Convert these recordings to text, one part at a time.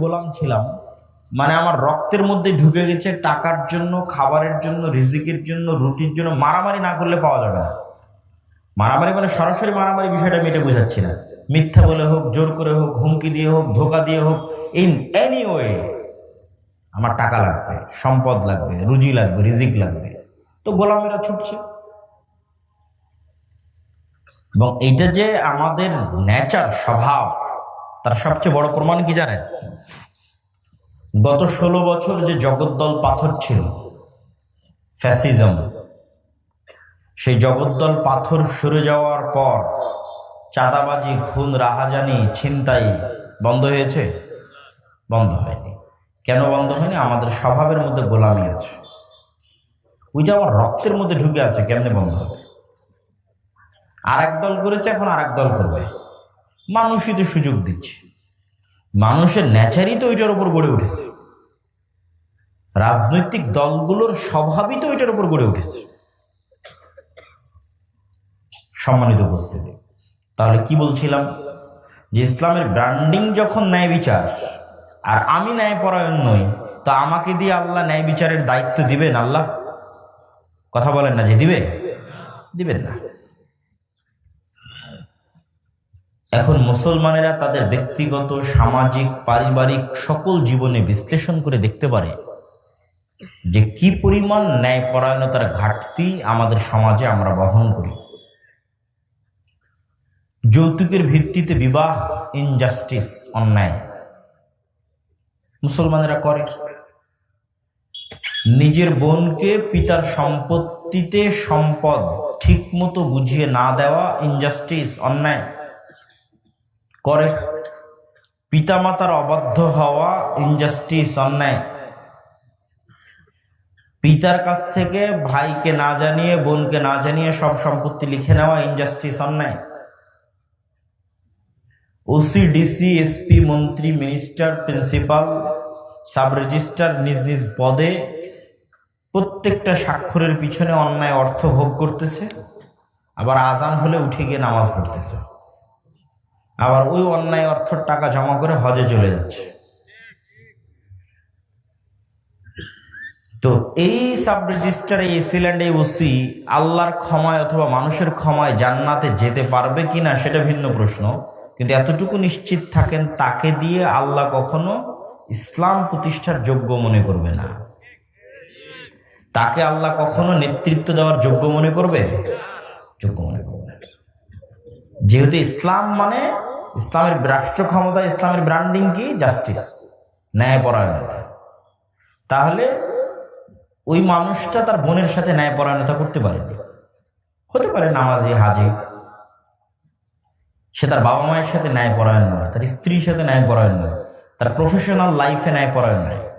গোলাম ছিলাম মানে আমার রক্তের মধ্যে ঢুকে গেছে টাকার জন্য, খাবারের জন্য, রিজিকের জন্য, রুটির জন্য, মারামারি না করলে পাওয়া যাবে না। মারামারি মানে সরাসরি মারামারি বিষয়টা আমি এটা বোঝাচ্ছি না। মিথ্যা বলে হোক, জোর করে হোক, হুমকি দিয়ে হোক, ধোকা দিয়ে হোক ইন এনি ওয়ে আমার টাকা লাগবে, সম্পদ লাগবে, রুজি লাগবে, রিজিক লাগবে। তো গোলামেরা ছুটছে। এবং এটা যে আমাদের নেচার স্বভাব তার সবচেয়ে বড় প্রমাণ কি জানেন? গত ষোলো বছর যে জগদ্দল পাথর ছিল, ফ্যাসিজম, সেই জগদ্দল পাথর সরে যাওয়ার পর চাঁদাবাজি, খুন, রাহাজানি, ছিনতাই বন্ধ হয়েছে? বন্ধ হয়নি। কেন বন্ধ হয়নি? আমাদের স্বভাবের মধ্যে গোলামি আছে। ওইটা আমার রক্তের মধ্যে ঢুকে আছে, কেমনে বন্ধ হবে? আর এক দল করেছে, এখন আর এক দল করবে। মানুষই তো সুযোগ দিচ্ছে। মানুষের ন্যাচারই তো ওইটার উপর গড়ে উঠেছে। রাজনৈতিক দলগুলোর স্বভাবই তো ওইটার উপর গড়ে উঠেছে। সম্মানিত উপস্থিতি, তাহলে কি বলছিলাম? যে ইসলামের ব্র্যান্ডিং যখন ন্যায় বিচার, আর আমি ন্যায় পরায়ণ নই, তো আমাকে দিয়ে আল্লাহ ন্যায় বিচারের দায়িত্ব দিবেন আল্লাহ? কথা বলেন না যে দিবে? দিবেন না। এখন মুসলমানেরা তাদের ব্যক্তিগত, সামাজিক, পারিবারিক সকল জীবনে বিশ্লেষণ করে দেখতে পারে যে কি পরিমাণ ন্যায়পরায়ণতার ঘাটতি আমাদের সমাজে আমরা বহন করি। যৌতুকের ভিত্তিতে বিবাহ ইনজাস্টিস অন্যায় মুসলমানেরা করে। নিজের বোনকে পিতার সম্পত্তিতে সম্পদ ঠিকমতো বুঝিয়ে না দেওয়া ইনজাস্টিস অন্যায় করে। পিতামাতার অবাধ্য হওয়া ইনজাস্টিস অন্যায়। পিতার কাছ থেকে ভাইকে না জানিয়ে, বোনকে না জানিয়ে সব সম্পত্তি লিখে নেওয়া ইনজাস্টিস অন্যায়। ওসি ডিসি এসপি মন্ত্রী মিনিস্টার প্রিন্সিপাল সাব রেজিস্ট্রার নিজ নিজ পদে প্রত্যেকটা স্বাক্ষরের পিছনে অন্যায় অর্থ ভোগ করতেছে। আবার আজান হলে উঠে গিয়ে নামাজ পড়তেছে। আবার ওই অন্যায় অর্থের টাকা জমা করে হজে চলে যাচ্ছে। তো এই সাব রেজিস্টার এই ওসি আল্লাহর ক্ষমায় অথবা মানুষের ক্ষমায় জান্নাতে যেতে পারবে কিনা সেটা ভিন্ন প্রশ্ন। কিন্তু এতটুকু নিশ্চিত থাকেন, তাকে দিয়ে আল্লাহ কখনো ইসলাম প্রতিষ্ঠার যোগ্য মনে করবে না। তাকে আল্লাহ কখনো নেতৃত্ব দেওয়ার যোগ্য মনে করবে? যোগ্য মনে করবে যেহেতু ইসলাম মানে ইসলামের রাষ্ট্র ক্ষমতা, ইসলামের ব্র্যান্ডিং কি? জাস্টিস ন্যায়পরায়ণতা। তাহলে ওই মানুষটা তার বোনের সাথে ন্যায়পরায়ণতা করতে পারেনি। হতে পারে নামাজি, হাজি। সে তার বাবা মায়ের সাথে ন্যায়পরায়ণ নয় তার স্ত্রীর সাথে ন্যায়পরায়ণ নয় তার প্রফেশনাল লাইফে ন্যায়পরায়ণ নয়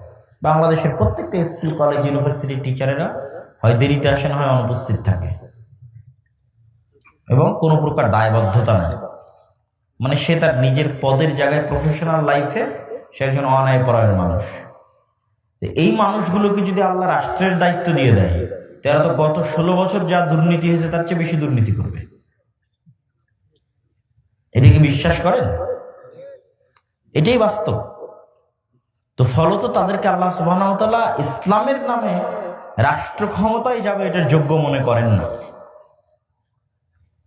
বাংলাদেশের প্রত্যেকটা স্কুল কলেজ ইউনিভার্সিটির টিচারেরা হয় দেরিতে আসেন, হয় অনুপস্থিত থাকে। এবং কোনো প্রকার দায়বদ্ধতা নাই। মানে সে তার নিজের পদের জায়গায় প্রফেশনাল লাইফে সে একজন অন্যায়পরায়ণ মানুষ। এই মানুষগুলোকে যদি আল্লাহ রাষ্ট্রের দায়িত্ব দিয়ে দেয় তারা তো গত ষোলো বছর যা দুর্নীতি হয়েছে তার চেয়ে বেশি দুর্নীতি করবে। এটা কি বিশ্বাস করেন? এটাই বাস্তব। তো ফলত তাদেরকে আল্লাহ সুবাহ ইসলামের নামে রাষ্ট্র ক্ষমতায় যাবে এটার যোগ্য মনে করেন না।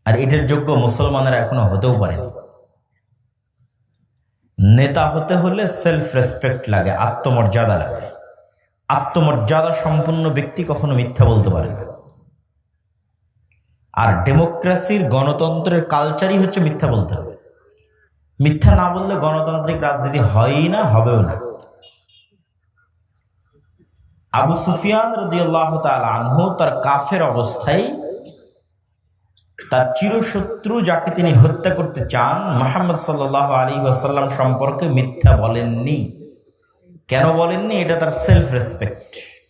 আর এটার যোগ্য মুসলমানেরা এখনও হতেও পারেনি। নেতা হতে হলে সেলফ রেসপেক্ট লাগে, আত্মমর্যাদা লাগে। আত্মমর্যাদা সম্পন্ন ব্যক্তি কখনো মিথ্যা বলতে পারে না। আর ডেমোক্রেসির গণতন্ত্রের কালচারই হচ্ছে মিথ্যা বলতে হবে। মিথ্যা না বললে গণতান্ত্রিক রাজনীতি হয়ই না, হবেও না। আবু সুফিয়ান রদিয়াল্লাহ আনহু তার কাফের অবস্থায় তার চিরশত্রু যাকে তিনি হত্যা করতে চান, মোহাম্মদ সাল্লাহ আলী ওয়াসাল্লাম সম্পর্কে মিথ্যা বলেননি। কেন বলেননি? এটা তার সেলফ রেসপেক্ট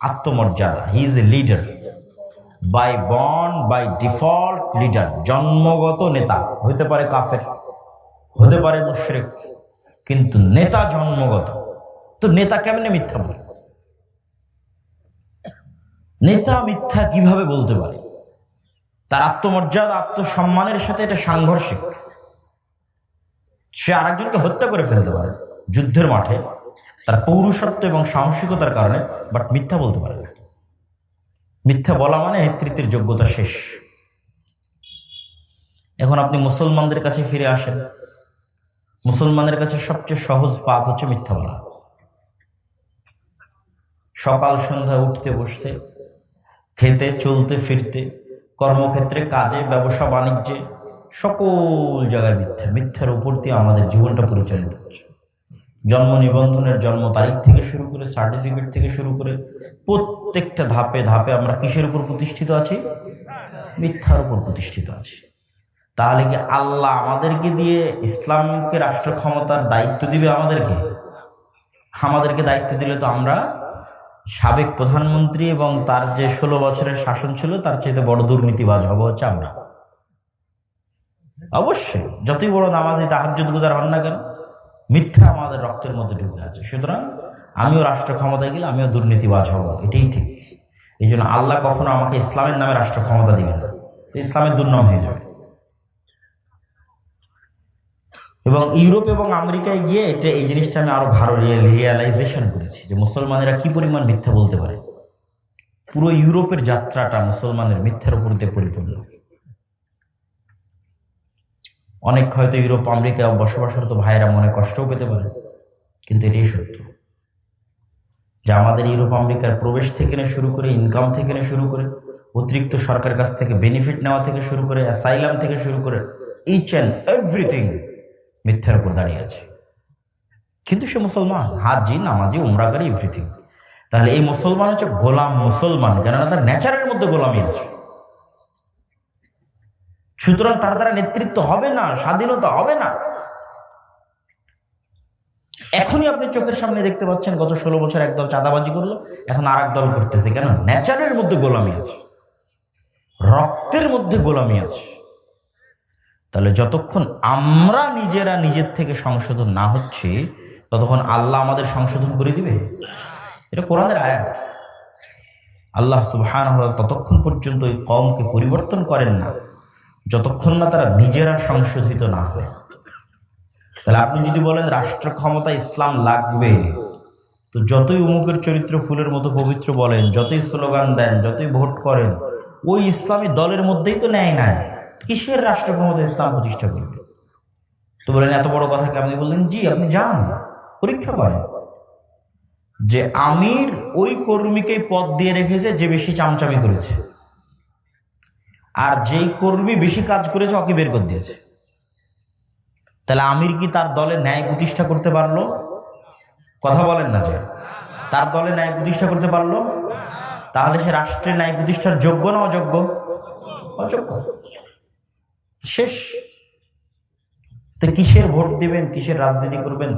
আত্মমর্যাদা। He is a leader by born by default leader জন্মগত নেতা। হতে পারে কাফের, হতে পারে মুশরিক, কিন্তু নেতা জন্মগত। তো নেতা কেমনে মিথ্যা বলে? নেতা মিথ্যা কীভাবে বলতে পারে? তার আত্মমর্যাদা, আত্মসম্মানের সাথে এটা সাংঘর্ষিক। সে আরেকজনকে হত্যা করে ফেলতে পারে যুদ্ধের মাঠে। তার পৌরুষত্ব এবং সাহসিকতার কারণে বাট মিথ্যা বলতে পারে না। মিথ্যা বলা মানে নেতৃত্বের যোগ্যতা শেষ। এখন আপনি মুসলমানদের কাছে ফিরে আসেন। মুসলমানের কাছে সবচেয়ে সহজ পাপ হচ্ছে মিথ্যা বলা। সকাল সন্ধ্যা উঠতে, বসতে, খেতে, চলতে, ফিরতে কর্মক্ষেত্রে, কাজে, ব্যবসা, বাণিজ্যে, সকল জায়গায় মিথ্যা, মিথ্যার উপর দিয়ে আমাদের জীবনটা পরিচালিত হচ্ছে। জন্ম নিবন্ধনের জন্ম তারিখ থেকে শুরু করে সার্টিফিকেট থেকে শুরু করে, প্রত্যেকটা ধাপে ধাপে আমরা কিসের উপর প্রতিষ্ঠিত আছি? মিথ্যার উপর প্রতিষ্ঠিত আছি। তাহলে কি আল্লাহ আমাদেরকে দিয়ে ইসলামকে রাষ্ট্র ক্ষমতার দায়িত্ব দিবে আমাদেরকে? আমাদেরকে দায়িত্ব দিলে তো আমরা সাবেক প্রধানমন্ত্রী এবং তার যে ষোলো বছরের শাসন ছিল, তার চাইতে বড় দুর্নীতিবাজ হব হচ্ছে আমরা। অবশ্যই, যতই বড় নামাজি তাহাজ্জুদ গুজার হন না কেন, মিথ্যা আমাদের রক্তের মধ্যে ঢুকে আছে। সুতরাং আমিও রাষ্ট্র ক্ষমতায় গেলে আমিও দুর্নীতিবাজ হব, এটাই ঠিক। এই জন্য আল্লাহ কখনো আমাকে ইসলামের নামে রাষ্ট্র ক্ষমতা দিবেন না। ইসলামের দুর্নাম হয়ে যাবে। এবং ইউরোপ এবং আমেরিকায় গিয়ে এটা এই জিনিসটা আমি আরও ভালো রিয়েলাইজেশন করেছি যে মুসলমানেরা কি পরিমাণ মিথ্যা বলতে পারে। পুরো ইউরোপের যাত্রাটা মুসলমানের মিথ্যার উপর দিয়ে পরিপূর্ণ। অনেক হয়তো ইউরোপ, আমেরিকা বসবাসরত ভাইয়েরা মনে কষ্টও পেতে পারে, কিন্তু এটাই সত্য। যে আমাদের ইউরোপ, আমেরিকার প্রবেশ থেকে নিয়ে শুরু করে ইনকাম থেকে নিয়ে শুরু করে, অতিরিক্ত সরকারের কাছ থেকে বেনিফিট নেওয়া থেকে শুরু করে অ্যাসাইলাম থেকে শুরু করে ইচ অ্যান্ড এভরিথিং মিথ্যার উপর দাঁড়িয়ে আছে। কিন্তু সে মুসলমান হাজি নামাজি, উমরাগারি এভরিথিং তাহলে এই মুসলমান হচ্ছে গোলাম মুসলমান, কেননা তার নেচারের মধ্যে গোলামি আছে। সুতরাং তার দ্বারা নেতৃত্ব হবে না, স্বাধীনতা হবে না। এখনই আপনি চোখের সামনে দেখতে পাচ্ছেন, গত ষোলো বছর একদল চাঁদাবাজি করল, এখন আর দল করতেছে কেন নেচারের মধ্যে গোলামি আছে। রক্তের মধ্যে গোলামি আছে। তাহলে যতক্ষণ আমরা নিজেরা নিজের থেকে সংশোধন না হচ্ছে, ততক্ষণ আল্লাহ আমাদের সংশোধন করে দিবে? এটা কোরআনের আয়াত। আল্লাহ সুবহান ততক্ষণ পর্যন্ত ওই কমকে পরিবর্তন করেন না, যতক্ষণ না তারা নিজেরা সংশোধিত না হয়। তাহলে আপনি যদি বলেন রাষ্ট্র ক্ষমতা ইসলাম লাগবে, তো যতই উমুকের চরিত্র ফুলের মতো পবিত্র বলেন, যতই স্লোগান দেন, যতই ভোট করেন, ওই ইসলামী দলের মধ্যেই তো নেয় নাই। কিসের রাষ্ট্র ক্ষমতা ইসলাম প্রতিষ্ঠা করবে? তো বলেন, এত বড় কথা আপনি বললেন? জি, আপনি যান, পরীক্ষা করেন। যে আমির ওই কর্মীকে পদ দিয়ে রেখেছে যে বেশি চামচামি করেছে। আর যেই কর্মী বেশি কাজ করেছে, ওকে বের করে দিয়েছে। তাহলে আমির কি তার দলে ন্যায় প্রতিষ্ঠা করতে পারল? কথা বলেন না যে। তার দলে ন্যায় প্রতিষ্ঠা করতে পারল? তাহলে সে রাষ্ট্রের ন্যায় প্রতিষ্ঠার যোগ্য না অযোগ্য? অযোগ্য। শেষ। তো কিসের ভোট দিবেন? কিসের রাজনীতি করবেন?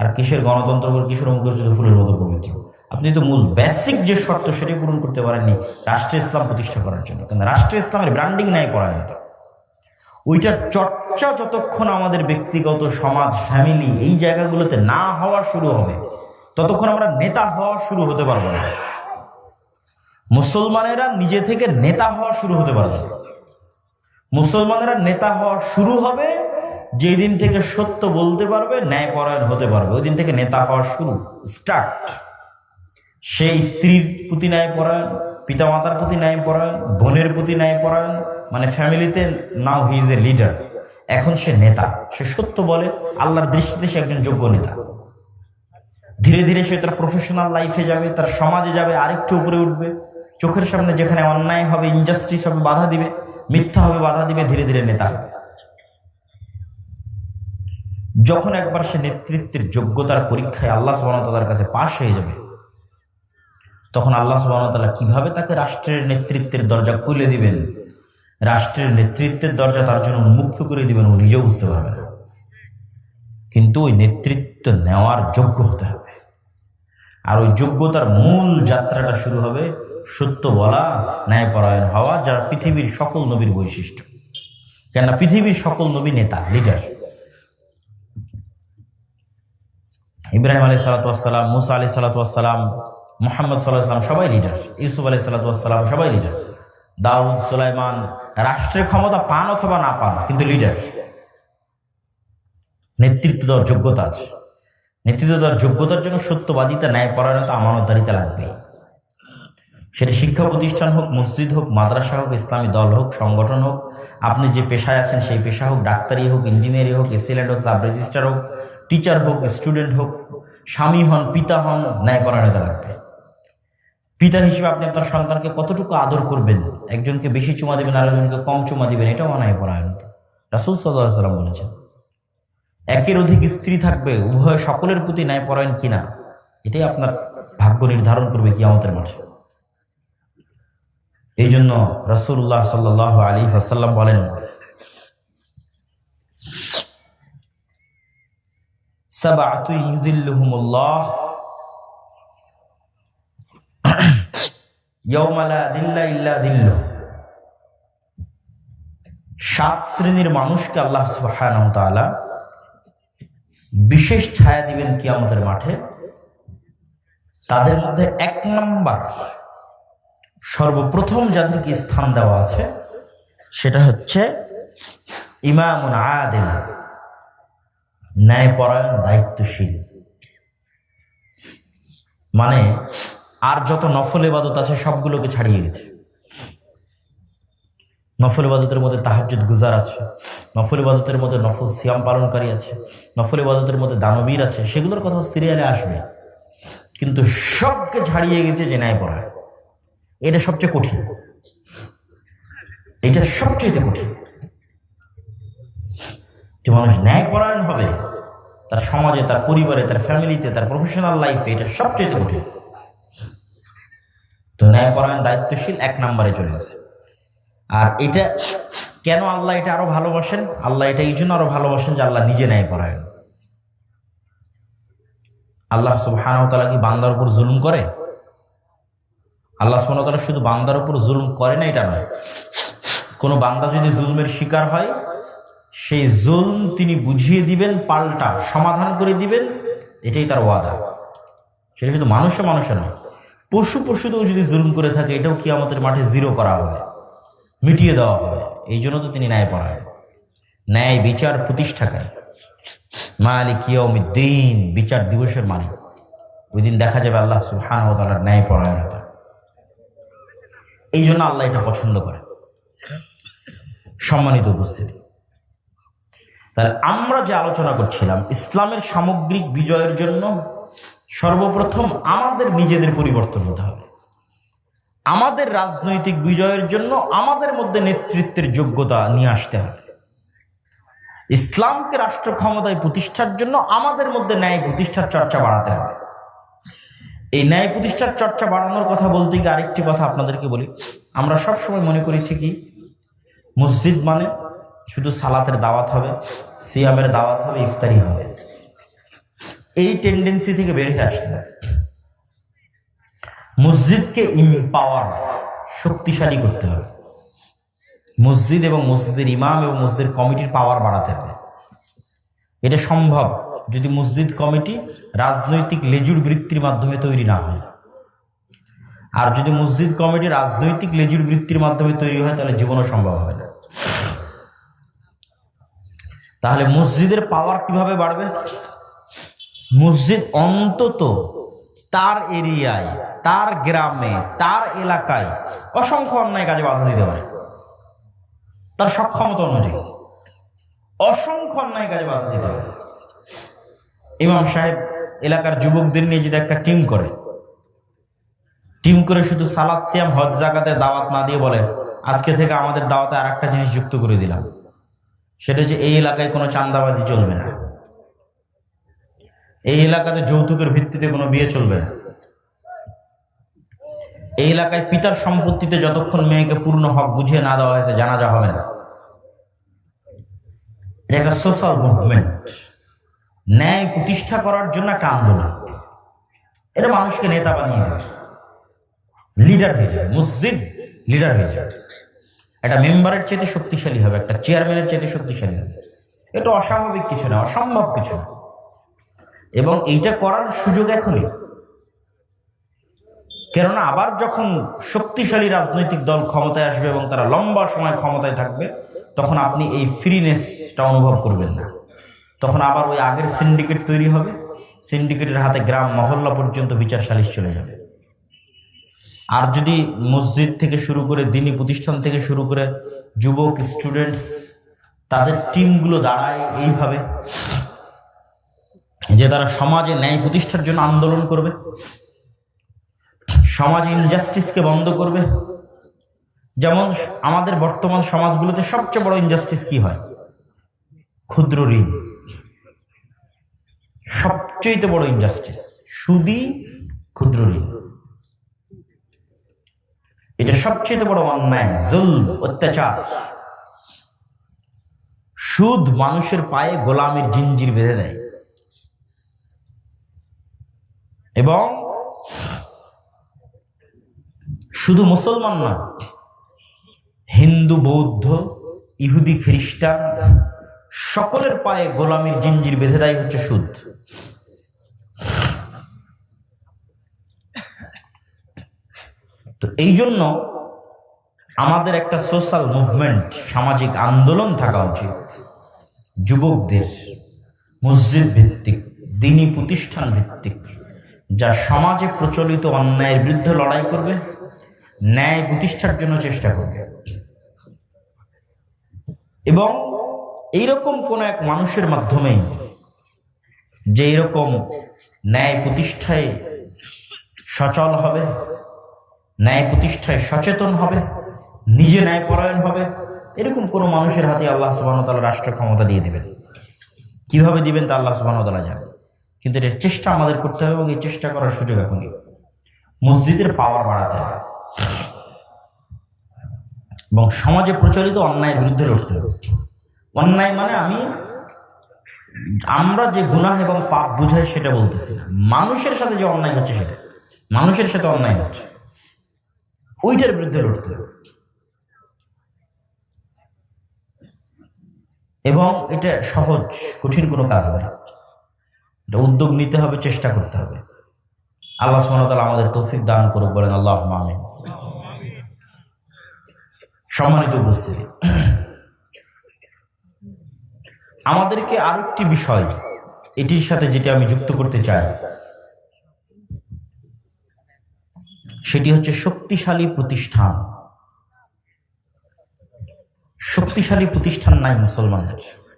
আর কিসের গণতন্ত্র করবেন? কিসের মুখোচ্ছিত ফুলের মতো পবিত্র আপনি তো মূল বেসিক যে শর্ত সেটাই পূরণ করতে পারেননি রাষ্ট্র ইসলাম প্রতিষ্ঠা করার জন্য। কিন্তু রাষ্ট্র ইসলামের ব্র্যান্ডিং নাই করা যেত ওইটার চর্চা যতক্ষণ আমাদের ব্যক্তিগত সমাজ ফ্যামিলি এই জায়গাগুলোতে না হওয়া শুরু হবে, ততক্ষণ আমরা নেতা হওয়া শুরু হতে পারব না। মুসলমানেরা নিজে থেকে নেতা হওয়া শুরু হতে পারবে না। মুসলমানেরা নেতা হওয়া শুরু হবে যেদিন থেকে সত্য বলতে পারবে, ন্যায়পরায়ণ হতে পারবে। ওই দিন থেকে নেতা হওয়া শুরু স্টার্ট সেই স্ত্রীর প্রতি ন্যায়পরায়ণ, পিতামাতার প্রতি ন্যায়পরায়ণ, বোনের প্রতি ন্যায়পরায়ণ মানে ফ্যামিলিতে নাও হি ইজ এ লিডার এখন সে নেতা, সে সত্য বলে, আল্লাহর দৃষ্টিতে সে একজন যোগ্য নেতা। ধীরে ধীরে সে তার প্রফেশনাল লাইফে যাবে, তার সমাজে যাবে, আরেকটু উপরে উঠবে। চোখের সামনে যেখানে অন্যায় হবে ইনজাস্টিস হবে, বাধা দিবে মিথ্যা হবে, বাধা দিবে ধীরে ধীরে নেতা। যখন একবার সে নেতৃত্বের যোগ্যতার পরীক্ষায় আল্লাহ সুবাহতালার কাছে পাশ হয়ে যাবে, তখন আল্লাহ সুবাহতাল্লাহ কীভাবে তাকে রাষ্ট্রের নেতৃত্বের দরজা খুলে দিবেন? রাষ্ট্রের নেতৃত্বের দরজা তার জন্য উন্মুক্ত করে দিবেন ও নিজেও বুঝতে পারবে না। কিন্তু ওই নেতৃত্ব নেওয়ার যোগ্য হতে হবে। আর ওই যোগ্যতার মূল যাত্রাটা শুরু হবে সত্য বলা, ন্যায়পরায়ণ হওয়া যারা পৃথিবীর সকল নবীর বৈশিষ্ট্য। কেননা পৃথিবীর সকল নবী নেতা লিডার ইব্রাহিম আলী সালাতাম মুসা আলী সালাতাম মোহাম্মদ সাল্লাহ সাল্লাম সবাই লিডার ইউসুফ আলী সালাতাম সবাই লিডার দাউদ, সুলাইমান, রাষ্ট্রের ক্ষমতা পান অথবা না পান, কিন্তু লিডার নেতৃত্ব দেওয়ার যোগ্যতা আছে। নেতৃত্ব দেওয়ার যোগ্যতার জন্য সত্যবাদিতা ন্যায় পরায়ণতা আমানতদারিতা লাগবে সেটা শিক্ষা প্রতিষ্ঠান হোক, মসজিদ হোক, মাদ্রাসা হোক, ইসলামী দল হোক, সংগঠন হোক, আপনি যে পেশায় আছেন সেই পেশা হোক, ডাক্তারি হোক, ইঞ্জিনিয়ারিং হোক এসিল্যান্ড হোক, সাব রেজিস্টার হোক, টিচার হোক, স্টুডেন্ট হোক, স্বামী হন, পিতা হন ন্যায় পরায়ণতা লাগবে। পিতা হিসেবে আপনি আপনার সন্তানকে কতটুকু আদর করবেন? একজনকে বেশি চুমা দেবেন আর একজনকে কম চুমা দিবেন, এটাও অনায় পরায়ণতা রাসুল সাল্লাহ সাল্লাম বলেছেন, একের অধিক স্ত্রী থাকবে, উভয় সকলের প্রতি ন্যায় পরায়ণ কিনা, এটাই আপনার ভাগ্য নির্ধারণ করবে কি আমাদের মাঝে এই জন্য রসুল্লাহ সাল্লাহ আলী হাসাল্লাম বলেন সাত শ্রেণির মানুষকে আল্লাহ সুবহানাহু বিশেষ ছায়া দিবেন কিয়ামতের মাঠে। তাদের মধ্যে এক নাম্বার সর্বপ্রথম যাদেরকে স্থান দেওয়া আছে, সেটা হচ্ছে ইমামুন আদেল। ন্যায়পরায়ণ, দায়িত্বশীল। মানে আর যত নফল ইবাদত আছে, সবগুলোকে ছাড়িয়ে গেছে। নফল ইবাদতের মধ্যে তাহাজ্জুদ গুজার আছে, নফল ইবাদতের মধ্যে নফল সিয়াম পালনকারী আছে, নফল ইবাদতের মধ্যে দানবীর আছে, সেগুলোর কথা সিরিয়ালে আসবে। কিন্তু সবকে ছাড়িয়ে গেছে যে ন্যায় পড়ায় এটা সবচেয়ে কঠিন। এটা সবচেয়ে কঠিন। যে মানুষ ন্যায় পরায়ণ হবে, তার সমাজে, তার পরিবারে, তার ফ্যামিলিতে, তার প্রফেশনাল লাইফে এটা সবচেয়ে কঠিন। তো ন্যায় পরায়ণ দায়িত্বশীল এক নম্বরে চলে আসে। আর এটা কেন আল্লাহ এটা আরও ভালোবাসেন? আল্লাহ এটা এই জন্য আরও ভালোবাসেন যে আল্লাহ নিজে ন্যায় পরায়ণ আল্লাহ তাআলা কি বান্দার উপর জুলুম করে? আল্লাহ সুবহানাহু তাআলা শুধু বান্দার উপর জুলুম করে না, এটা নয়। কোনো বান্দা যদি জুলুমের শিকার হয়, সেই জুলম তিনি বুঝিয়ে দিবেন, পাল্টা সমাধান করে দিবেন, এটাই তার ওয়াদা। সেটা শুধু মানুষে মানুষে নয়। পশু পশুতেও যদি জুলুম করে থাকে, এটাও কি আমাদের মাঠে জিরো করা হবে, মিটিয়ে দেওয়া হবে। এই জন্য তো তিনি ন্যায় পড়ায় ন্যায় বিচার প্রতিষ্ঠাকারী। মালিক ইয়মিদ্দিন বিচার দিবসের মালিক। ওই দিন দেখা যাবে আল্লাহ সুবহান ও তালার ন্যায় পরায়ণতা এই জন্য আল্লাহ এটা পছন্দ করে। সম্মানিত উপস্থিতি। তাহলে আমরা যে আলোচনা করছিলাম, ইসলামের সামগ্রিক বিজয়ের জন্য সর্বপ্রথম আমাদের নিজেদের পরিবর্তন হতে হবে। আমাদের রাজনৈতিক বিজয়ের জন্য আমাদের মধ্যে নেতৃত্বের যোগ্যতা নিয়ে আসতে হবে। ইসলামকে রাষ্ট্র ক্ষমতায় প্রতিষ্ঠার জন্য আমাদের মধ্যে ন্যায় প্রতিষ্ঠার চর্চা বাড়াতে হবে। এই ন্যায় প্রতিষ্ঠার চর্চা বাড়ানোর কথা বলতে গিয়ে আরেকটি কথা আপনাদেরকে বলি। আমরা সব সময় মনে করেছি কি? মসজিদ মানে শুধু সালাতের দাওয়াত হবে, সিয়ামের দাওয়াত হবে, ইফতারি হবে। এই টেন্ডেন্সি থেকে বের হয়ে আসতে মসজিদকে পাওয়ার শক্তিশালী করতে হবে। মসজিদ এবং মসজিদের ইমাম এবং মসজিদের কমিটির পাওয়ার বাড়াতে হবে। এটা সম্ভব। যদি মসজিদ কমিটি রাজনৈতিক লেজুর বৃত্তির মাধ্যমে তৈরি না হয়। আর যদি মসজিদ কমিটি রাজনৈতিক লেজুর বৃত্তির মাধ্যমে তৈরি হয়, তাহলে জীবনও সম্ভব হবে না। তাহলে মসজিদের পাওয়ার কীভাবে বাড়বে? মসজিদ অন্তত তার এরিয়ায়, তার গ্রামে, তার এলাকায় অসংখ্য অন্যায় কাজে বাধা দিতে পারে। তার সক্ষমতা অনুযায়ী অসংখ্য অন্যায় কাজে বাধা দিতে পারে। ইমাম সাহেব এলাকার যুবকদের নিয়ে যদি একটা টিম করে টিম করে শুধু সালাদ সিয়াম, হজ জাকাতে দাওয়াত না দিয়ে বলে, আজকে থেকে আমাদের দাওয়াতে আর একটা জিনিস যুক্ত করে দিলাম। সেটা হচ্ছে এই এলাকায় কোনো চান্দাবাজি চলবে না। এই এলাকাতে যৌতুকের ভিত্তিতে কোনো বিয়ে চলবে না। এই এলাকায় পিতার সম্পত্তিতে যতক্ষণ মেয়েকে পূর্ণ হক বুঝিয়ে না দেওয়া হয়েছে, জানাজা হবে না। এটা একটা সোশ্যাল মুভমেন্ট ন্যায় প্রতিষ্ঠা করার জন্য একটা আন্দোলন। এটা মানুষকে নেতা বানিয়ে দেবে। লিডার হয়ে যাবে, মসজিদ লিডার হয়ে যাবে। একটা মেম্বারের চেয়ে শক্তিশালী হবে, একটা চেয়ারম্যানের চেয়ে শক্তিশালী হবে। এটা অস্বাভাবিক কিছু না, অসম্ভব কিছু না। এবং এইটা করার সুযোগ এখনই। কেননা আবার যখন শক্তিশালী রাজনৈতিক দল ক্ষমতায় আসবে এবং তারা লম্বা সময় ক্ষমতায় থাকবে, তখন আপনি এই ফ্রিনেসটা অনুভব করবেন না। তখন আবার ওই আগের সিন্ডিকেট তৈরি হবে। সিন্ডিকেটের হাতে গ্রাম মহল্লা পর্যন্ত বিচার সালিশ চলে যাবে। আর যদি মসজিদ থেকে শুরু করে দিনী প্রতিষ্ঠান থেকে শুরু করে যুবক স্টুডেন্টস তাদের টিমগুলো দাঁড়ায় এইভাবে। যে তারা সমাজে ন্যায় প্রতিষ্ঠার জন্য আন্দোলন করবে, সমাজ ইনজাস্টিসকে বন্ধ করবে। যেমন আমাদের বর্তমান সমাজগুলোতে সবচেয়ে বড় ইনজাস্টিস কি হয়? ক্ষুদ্র ঋণ। সবচেয়ে বড় ইনজাস্টিস সুদি ক্ষুদ্র ঋণ এটা সবচেয়ে বড় অন্যায় জুল অত্যাচার। সুদ মানুষের পায়ে গোলামের জিঞ্জির বেঁধে দেয়। এবং শুধু মুসলমান না হিন্দু, বৌদ্ধ, ইহুদি, খ্রিস্টান সকলের পায়ে গোলামির জিঞ্জির বেঁধে দেয় হচ্ছে সুদ। তো এই জন্য আমাদের একটা সোশ্যাল মুভমেন্ট সামাজিক আন্দোলন থাকা উচিত। যুবকদের, মসজিদ ভিত্তিক, দিনী প্রতিষ্ঠান ভিত্তিক, যা সমাজে প্রচলিত অন্যায়ের বিরুদ্ধে লড়াই করবে, ন্যায় প্রতিষ্ঠার জন্য চেষ্টা করবে। এবং এইরকম কোন এক মানুষের মাধ্যমেই যে এরকম ন্যায় প্রতিষ্ঠায় সচল হবে, ন্যায় প্রতিষ্ঠায় সচেতন হবে, নিজে ন্যায় পরায়ণ হবে, এরকম কোনো মানুষের হাতে আল্লাহ সুবাহতালা রাষ্ট্র ক্ষমতা দিয়ে দেবেন। কীভাবে দিবেন তা আল্লাহ সুবাহতালা জানেন কিন্তু এর চেষ্টা আমাদের করতে হবে এবং এই চেষ্টা করার সুযোগ এখন মসজিদের পাওয়ার বাড়াতে হবে। এবং সমাজে প্রচলিত অন্যায়ের বিরুদ্ধে লড়তে হবে। অন্যায় মানে আমি আমরা যে গুনাহ এবং পাপ বুঝাই সেটা বলতেছি না। মানুষের সাথে যে অন্যায় হচ্ছে সেটা। মানুষের সাথে অন্যায় হচ্ছে। ওইটার বিরুদ্ধে লড়তে হবে। এবং এটা সহজ, কঠিন কোনো কাজ নয় এটা উদ্যোগ নিতে হবে, চেষ্টা করতে হবে। আল্লাহ সুবহানাহু আমাদের তৌফিক দান করুক, বলেন আল্লাহ আমিন। সম্মানিত উপস্থিতি। আমাদেরকে আরেকটি বিষয়, এটির সাথে যেটি আমি যুক্ত করতে চাই, সেটি হচ্ছে শক্তিশালী প্রতিষ্ঠান। শক্তিশালী প্রতিষ্ঠান নাই মুসলমানদের।